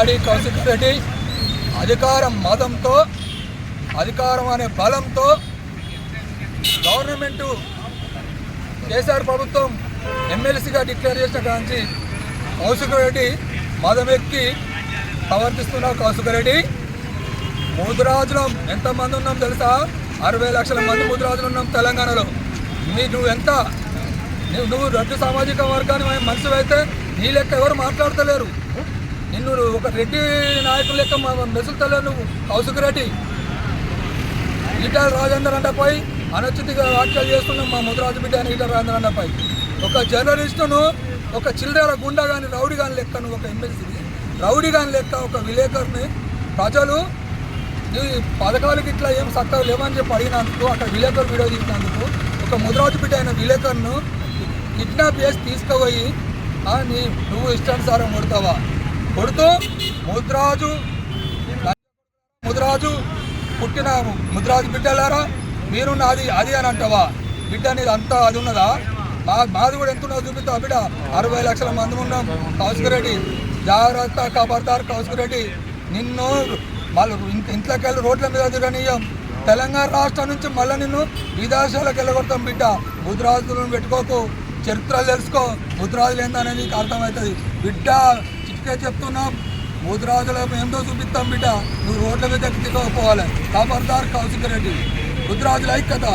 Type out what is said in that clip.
పాడి కౌశిక్ రెడ్డి అధికారం మతంతో అధికారం అనే బలంతో గవర్నమెంటు కేసీఆర్ ప్రభుత్వం ఎమ్మెల్సీగా డిక్లేర్ చేసిన కాంచి కౌశిక్ రెడ్డి మదం ప్రవర్తిస్తున్న ప్రవర్తిస్తున్నావు కౌశిక్ రెడ్డి ముదిరాజులం ఎంతమంది ఉన్నాం తెలుసా? అరవై లక్షల మంది ముదురాజులు ఉన్నాం తెలంగాణలో. నీ నువ్వు ఎంత? నువ్వు నువ్వు రెడ్డి సామాజిక వర్గాన్ని మనిషి అయితే నీ లెక్క ఎవరు మాట్లాడతలేరు. నిన్ను ఒక రెడ్డి నాయకులు లెక్క మెసులుతలేరు నువ్వు. హౌసుకు రెడ్డి. ఈటల రాజేందర్ అంటపై అనుచితిగా వ్యాఖ్యలు చేస్తున్నాం మా ముద్రాజు బిడ్డ అని ఈటల రాజేందర్ అంటపై ఒక జర్నలిస్టును ఒక చిల్లర గుండా కానీ రౌడీ కానీ లెక్క నువ్వు ఒక ఎమ్మెల్సీని రౌడీ కానీ లెక్క ఒక విలేకరుని ప్రజలు నీ పథకాలకి ఇట్లా ఏం సత్తా లేవని చెప్పి అడిగినందుకు అక్కడ విలేకరు వీడియో తీసినందుకు ఒక ముద్రాజు బిడ్డ అయిన విలేకరును కిడ్నాప్ చేసి తీసుకుపోయి నీ నువ్వు ఇష్టానుసారం కొడతావా? కొడుతూ ముద్రాజు ముద్రాజు పుట్టిన ముద్రాజు బిడ్డలారా మీరు నాది అది అని అంటావా? బిడ్డ అనేది అంతా అది ఉన్నదా? మా మాది కూడా ఎంత ఉన్నదో చూపిస్తా బిడ్డ? అరవై లక్షల మంది ఉన్నాం. కౌశిక్ రెడ్డి జాగ్రత్త కాపాడతారు కౌశిక్ రెడ్డి. నిన్ను వాళ్ళు ఇంట్లోకి వెళ్ళి రోడ్ల మీద తిరగనీయం. తెలంగాణ రాష్ట్రం నుంచి మళ్ళీ నిన్ను విదేశాలకు వెళ్ళగొడతాం బిడ్డ. ముద్రాజులను పెట్టుకోకు. చరిత్రలు తెలుసుకో. ముద్రాజులు ఏందనేది నీకు అర్థమవుతుంది. బిడ్డ చిట్కే చెప్తున్నాం. ముద్రాజుల ఏందో చూపిస్తాం బిడ్డ. నువ్వు రోడ్ల మీద ఎక్కిపోవాలి ఖబర్దార్ కౌశిక్ రెడ్డి. ముద్రాజుల ఐక్యత